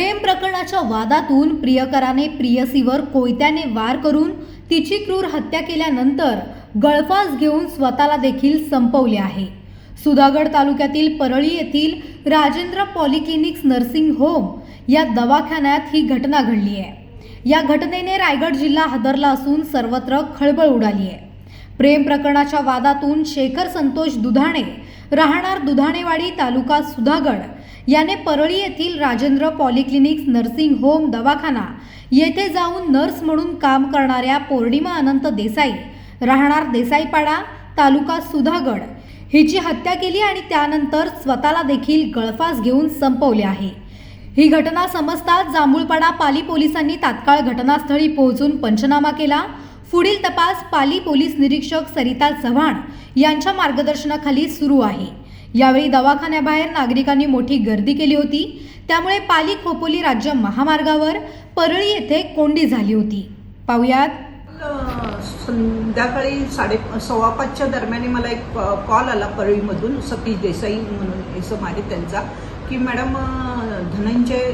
प्रेम प्रकरणाच्या वादातून प्रियकराने प्रियसीवर कोयत्याने वार करून तिची क्रूर हत्या केल्यानंतर गळफास घेऊन स्वतःला देखील संपवले आहे. सुधागड तालुक्यातील परळी येथील राजेंद्र पॉलिक्लिनिक्स नर्सिंग होम या दवाखान्यात ही घटना घडली आहे. या घटनेने रायगड जिल्हा हादरला असून सर्वत्र खळबळ उडाली आहे. प्रेम प्रकरणाच्या वादातून शेखर संतोष दुधाणे राहणार दुधाणेवाडी तालुका सुधागड. याने परळी येथील राजेंद्र पॉलिक्लिनिक्स नर्सिंग होम दवाखाना येथे जाऊन नर्स म्हणून काम करणाऱ्या पौर्णिमा अनंत देसाई राहणार देसाईपाडा तालुका सुधागड हिची हत्या केली आणि त्यानंतर स्वतःला देखील गळफास घेऊन संपवले आहे. ही घटना समजताच जांभूळपाडा पाली पोलिसांनी तात्काळ घटनास्थळी पोहोचून पंचनामा केला. पुढील तपास पाली पोलीस निरीक्षक सरिता चव्हाण यांच्या मार्गदर्शनाखाली सुरू आहे. यावेळी दवाखान्याबाहेर नागरिकांनी मोठी गर्दी केली होती. त्यामुळे पाली खोपोली राज्य महामार्गावर परळी येथे कोंडी झाली होती. पाहुयात. संध्याकाळी साडे सव्वा पाचच्या दरम्यान मला एक कॉल आला परळीमधून सतीश देसाई म्हणून इसम आहे त्यांचा. की मॅडम धनंजय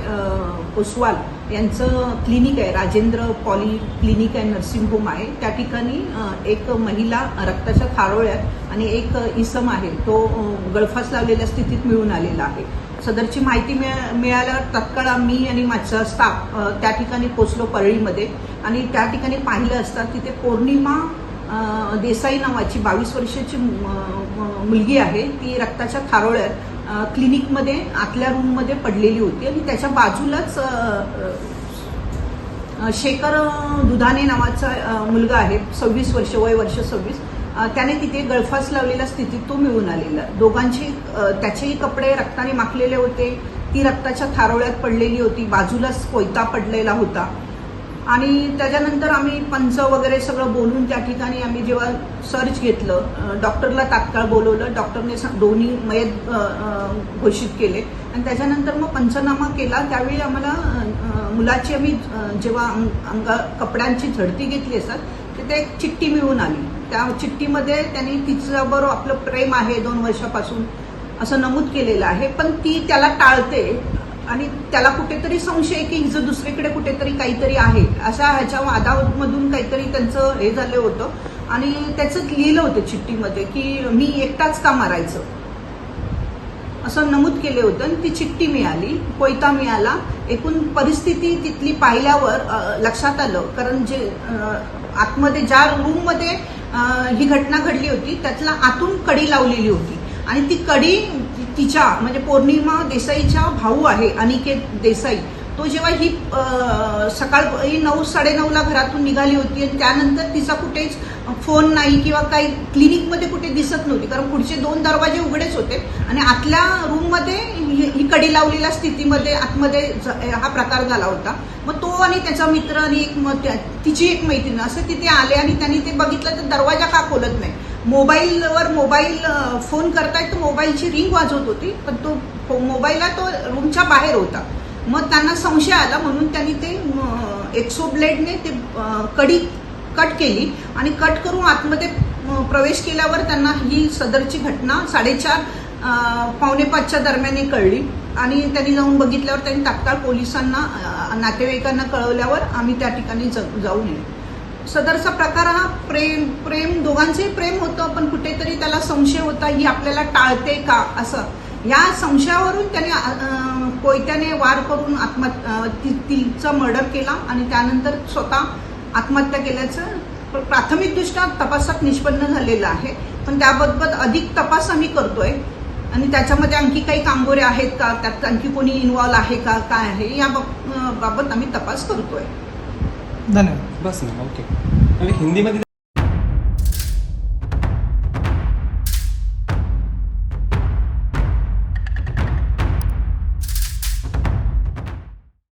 ओसवाल यांचं क्लिनिक आहे राजेंद्र पॉली क्लिनिक आहे नर्सिंग होम आहे. त्या ठिकाणी एक महिला रक्ताच्या थारोळ्यात आणि एक इसम आहे तो गळफास लावलेल्या स्थितीत मिळून आलेला आहे. सदरची माहिती मिळा मिळाल्यावर तत्काळ मी आणि माझा स्टाफ त्या ठिकाणी पोचलो परळीमध्ये आणि त्या ठिकाणी पाहिलं असता तिथे पौर्णिमा देसाई नावाची बावीस वर्षाची मुलगी आहे. ती रक्ताच्या थारोळ्यात क्लिनिकमध्ये आतल्या रूममध्ये पडलेली होती आणि त्याच्या बाजूलाच शेखर दुधाने नावाचा मुलगा आहे सव्वीस वर्ष वय वर्ष सव्वीस. त्याने तिथे गळफास लावलेल्या स्थितीत तो मिळून आलेला. दोघांची त्याचेही कपडे रक्ताने माखलेले होते. ती रक्ताच्या थारोळ्यात पडलेली होती. बाजूलाच कोयता पडलेला होता. आणि त्याच्यानंतर आम्ही पंच वगैरे सगळं बोलून त्या ठिकाणी आम्ही जेव्हा सर्च घेतलं डॉक्टरला तात्काळ बोलवलं डॉक्टरने दोन्ही मयत घोषित केले. आणि त्याच्यानंतर मग पंचनामा केला. त्यावेळी आम्हाला मुलाची आम्ही जेव्हा अंग- अंगा कपड्यांची झडती घेतली असतात तिथे एक चिठ्ठी मिळून आली. त्या चिठ्ठीमध्ये त्यांनी तिच्याबरोबर आपलं प्रेम आहे दोन वर्षापासून असं नमूद केलेलं आहे. पण ती त्याला टाळते. आणि त्याला कुठेतरी संशय की हिचं दुसरीकडे कुठेतरी काहीतरी आहे. अशा ह्याच्या वादामधून काहीतरी त्यांचं हे झालं होतं. आणि त्याचं लिहिलं होतं चिठ्ठीमध्ये की मी एकटाच का मारायचं? असं नमूद केले होतं आणि ती चिठ्ठी मिळाली कोयता मिळाला. एकूण परिस्थिती तिथली पाहिल्यावर लक्षात आलं. कारण जे आतमध्ये ज्या रूममध्ये ही घटना घडली होती त्यातला आतून कडी लावलेली होती. आणि ती कडी तिच्या म्हणजे पौर्णिमा देसाईच्या भाऊ आहे अनिकेत देसाई. तो जेव्हा ही सकाळी नऊ साडेनऊला घरातून निघाली होती आणि त्यानंतर तिचा कुठेच फोन नाही किंवा काही क्लिनिकमध्ये कुठे दिसत नव्हती. कारण पुढचे दोन दरवाजे उघडेच होते आणि आतल्या रूममध्ये ही ही कडी लावलेल्या स्थितीमध्ये आतमध्ये ज- हा प्रकार झाला होता. मग तो आणि त्याचा मित्र आणि एक तिची एक मैत्रीण असं तिथे आले आणि त्यांनी ते बघितलं तर दरवाजा का खोलत नाही. मोबाईलवर मोबाईल फोन करतायत तर मोबाईलची रिंग वाजवत होती. पण तो मोबाईलला तो रूमच्या बाहेर होता. मग त्यांना संशय आला म्हणून त्यांनी ते एक्सो ब्लेडने ते कडी कट केली. आणि कट करून आतमध्ये प्रवेश केल्यावर त्यांना ही सदरची घटना साडेचार पावणेपाचच्या पावणे पाचच्या दरम्यान कळली. आणि त्यांनी जाऊन बघितल्यावर त्यांनी तात्काळ पोलिसांना नातेवाईकांना कळवल्यावर आम्ही त्या ठिकाणी ज- जाऊन येऊ सदरचा प्रकार हा प्रेम प्रेम दोघांचंही प्रेम होतं पण कुठेतरी त्याला संशय होता ही आपल्याला टाळते का असं. या संशयावरून त्याने कोयत्याने वार करून आत्महत्या ति- तिचा मर्डर केला आणि त्यानंतर स्वतः आत्महत्या केल्याचं प्राथमिकदृष्ट्या तपासात निष्पन्न झालेलं आहे. पण त्याबाबत अधिक तपास आम्ही करतोय. आणि त्याच्यामध्ये आणखी काही कांगोरे आहेत का? त्यात आणखी कोणी इन्व्हॉल्व आहे का? काय आहे? या बाब- बाबत आम्ही तपास करतोय. धन्यवाद. बस ना ओके. हिंदीमध्ये